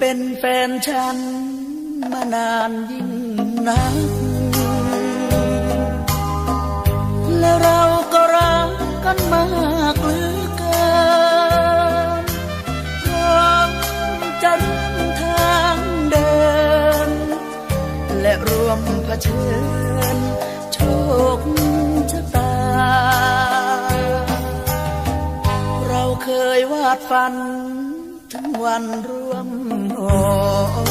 ป็นแฟนฉัน มานานยิ่งนักแล้วเราก็รักกันมากเหลือเกินพร้อมจะร่วมทางเดิน และร่วมเผชิญโชคชะตา เราเคยวาดฝันถึงวันร่วม โ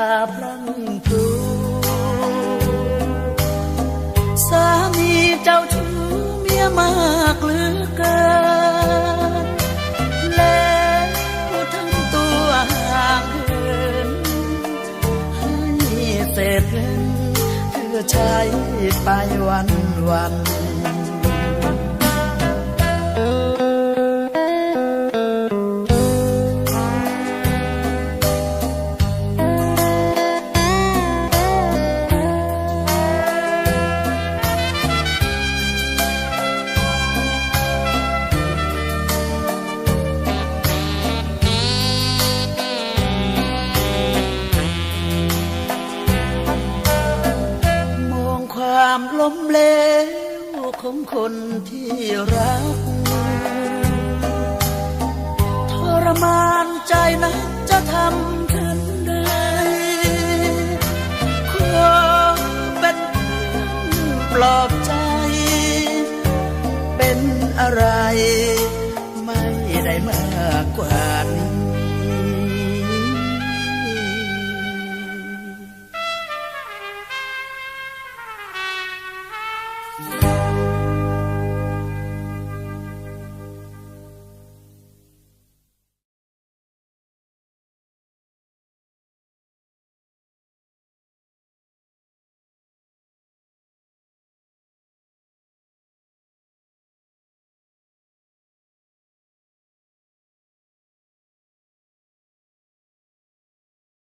พลังพรูสามีเจ้าชู้เมียมากเหลือเกินแล้วทั้งตัวห่างเหินให้เศษเงินเพื่อใช้ไปวันวัน ความล้มเหลวของคนที่รักทรมานใจนะจะทำทันได้ขอเป็นปลอบใจ เป็นอะไร